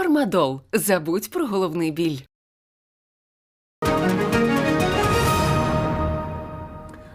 Фармадол. Забудь про головний біль.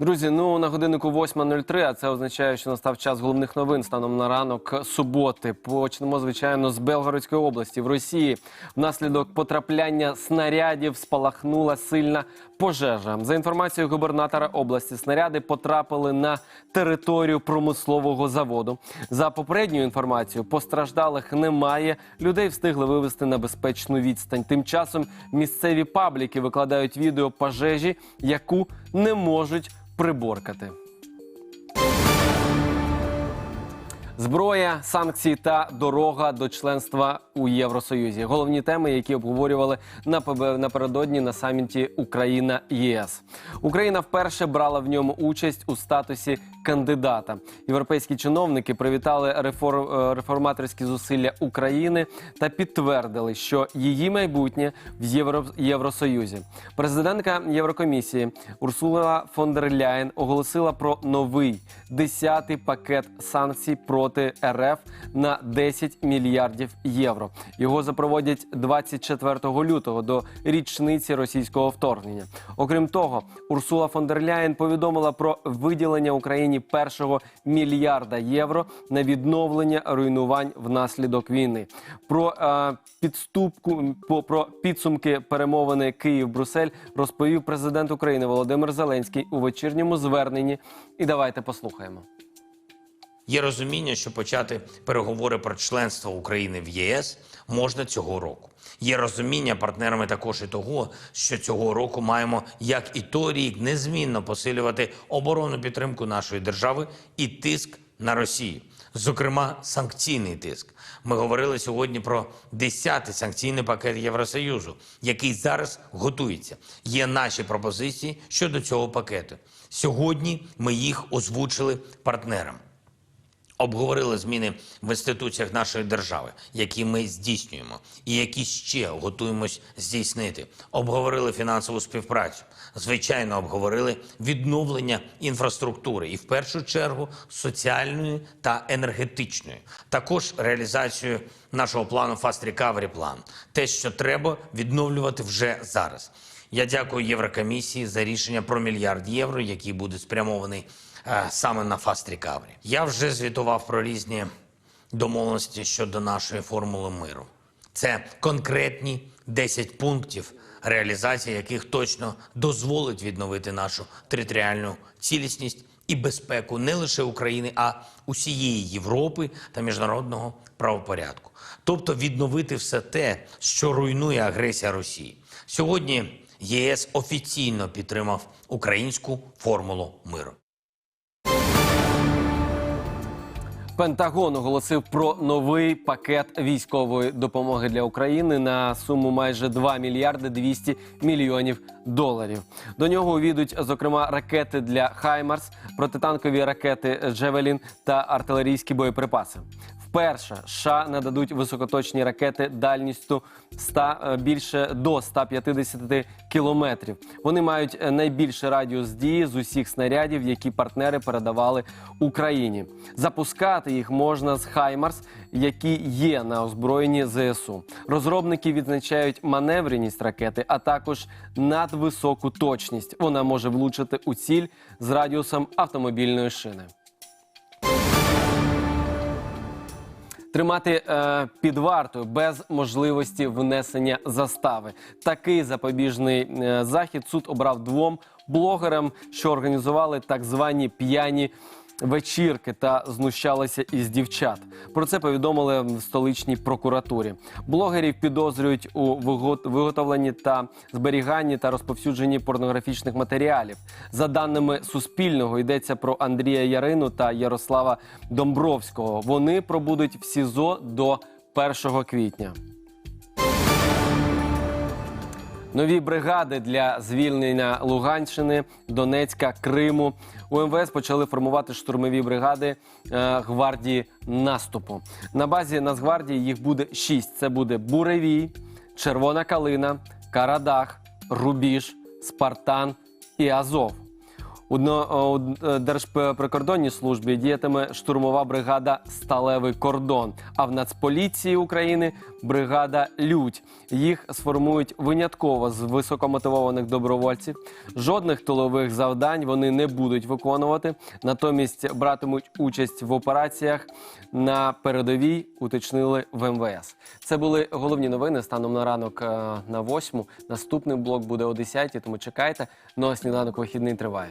Друзі, ну на годиннику 8.03, а це означає, що настав час головних новин станом на ранок суботи. Почнемо, звичайно, з Белгородської області в Росії. Внаслідок потрапляння снарядів спалахнула сильна пожежа. За інформацією губернатора області, снаряди потрапили на територію промислового заводу. За попередньою інформацією, постраждалих немає. Людей встигли вивезти на безпечну відстань. Тим часом місцеві пабліки викладають відео пожежі, яку не можуть приборкати. Зброя, санкції та дорога до членства у Євросоюзі. Головні теми, які обговорювали напередодні на саміті Україна ЄС. Україна вперше брала в ньому участь у статусі кандидата. Європейські чиновники привітали е, реформаторські зусилля України та підтвердили, що її майбутнє в Євро, Євросоюзі. Президентка Єврокомісії Урсула фон дер Ляєн оголосила про новий 10-й пакет санкцій проти РФ на 10 мільярдів євро. Його запроводять 24 лютого до річниці російського вторгнення. Окрім того, Урсула фон дер Ляєн повідомила про виділення Україні першого мільярда євро на відновлення руйнувань внаслідок війни. Про е, підступку по про підсумки перемовини Київ-Брюссель розповів президент України Володимир Зеленський у вечірньому зверненні. І давайте послухаємо. Є розуміння, що почати переговори про членство України в ЄС можна цього року. Є розуміння партнерами також і того, що цього року маємо, як і той рік, незмінно посилювати оборонну підтримку нашої держави і тиск на Росію, зокрема санкційний тиск. Ми говорили сьогодні про 10-й санкційний пакет Євросоюзу, який зараз готується. Є наші пропозиції щодо цього пакету. Сьогодні ми їх озвучили партнерам. Обговорили зміни в інституціях нашої держави, які ми здійснюємо, і які ще готуємось здійснити. Обговорили фінансову співпрацю. Звичайно, обговорили відновлення інфраструктури і в першу чергу соціальної та енергетичної. Також реалізацію нашого плану Fast Recovery план. Те, що треба відновлювати вже зараз. Я дякую Єврокомісії за рішення про мільярд євро, який буде спрямований е, саме на Fast Recovery. Я вже звітував про різні домовленості щодо нашої формули миру. Це конкретні 10 пунктів, реалізація яких точно дозволить відновити нашу територіальну цілісність і безпеку не лише України, а усієї Європи та міжнародного правопорядку. Тобто відновити все те, що руйнує агресія Росії. Сьогодні ЄС офіційно підтримав українську формулу миру. Пентагон оголосив про новий пакет військової допомоги для України на суму майже 2 мільярди 200 мільйонів доларів. До нього увійдуть зокрема ракети для Хаймарс, протитанкові ракети Джевелін та артилерійські боєприпаси. Вперше США нададуть високоточні ракети дальністю 100, е, більше до 150 кілометрів. Вони мають е, найбільший радіус дії з усіх снарядів, які партнери передавали Україні. Запускати їх можна з Хаймарс, які є на озброєнні ЗСУ. Розробники відзначають маневреність ракети, а також надвисоку точність. Вона може влучити у ціль з радіусом автомобільної шини. Тримати е, під вартою без можливості внесення застави. Такий запобіжний е, захід суд обрав двом блогерам, що організували так звані п'яні вечірки та знущалися із дівчат. Про це повідомили в столичній прокуратурі. Блогерів підозрюють у виго- виготовленні та зберіганні та розповсюдженні порнографічних матеріалів. За даними Суспільного, йдеться про Андрія Ярину та Ярослава Домбровського. Вони пробудуть в СІЗО до 1 квітня. Нові бригади для звільнення Луганщини, Донецька, Криму. У МВС почали формувати штурмові бригади е, гвардії наступу. На базі Нацгвардії їх буде шість. Це буде Буревій, Червона Калина, Карадах, Рубіж, Спартан і Азов. У д- Держприкордонній службі діятиме штурмова бригада Сталевий кордон. А в Нацполіції України бригада Людь. Їх сформують винятково з високомотивованих добровольців. Жодних тилових завдань вони не будуть виконувати. Натомість братимуть участь в операціях на передовій. Уточнили в МВС. Це були головні новини станом на ранок е, на восьму. Наступний блок буде о 10 тому чекайте. Ну а сніданок вихідний триває.